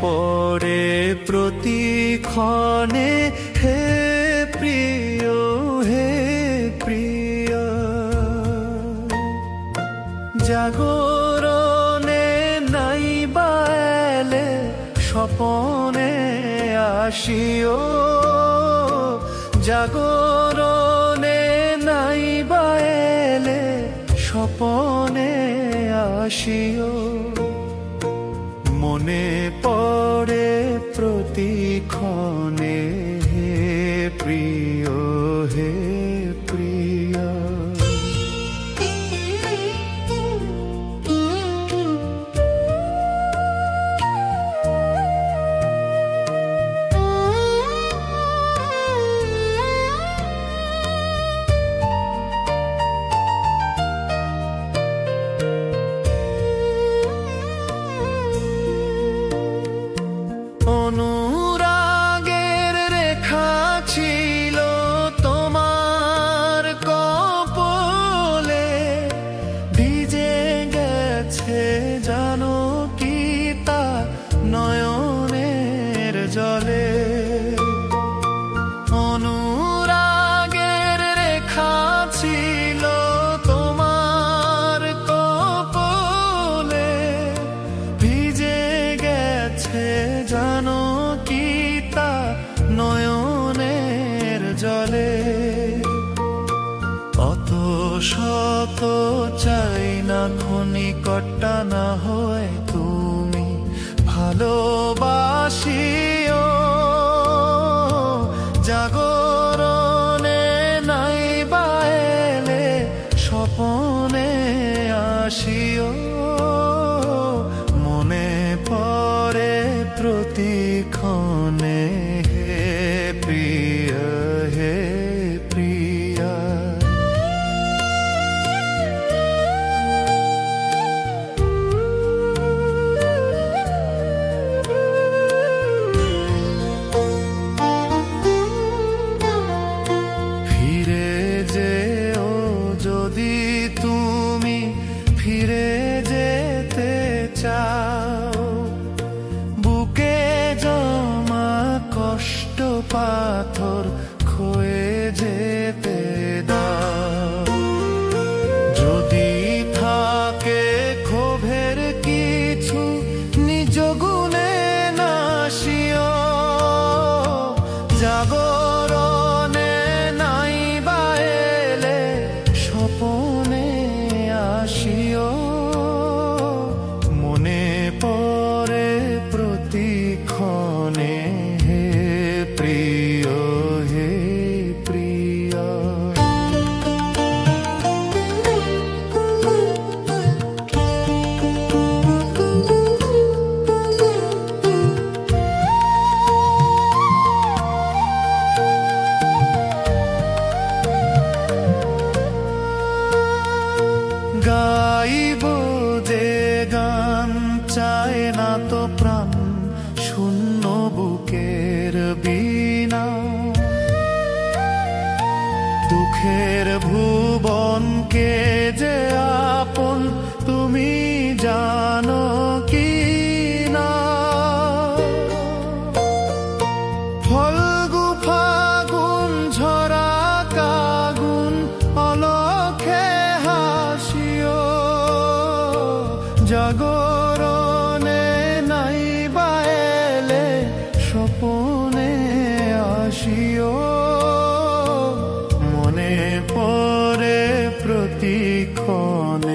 পড়ে প্রতিক্ষণে, হে প্রিয় হে প্রিয়। জাগরণে নাই বাএলে স্বপনে আসিও। জাগরণে নাই বাএলে স্বপনে আসিও। মনে পড়ে প্রতিক্ষণে। শত চাই না ক্ষণিকটা না হয় তুমি। ভালোবাসিও জাগরণে নাই বাইলে স্বপনে আসিও। জাগরণে চায় না তো প্রাণ শূন্য বুকের বিনা। দুঃখের ভুবনকে যে আপন তুমি জানো কি না। ফলগু ফাগুন জাগরণে প্রতিক্ষণে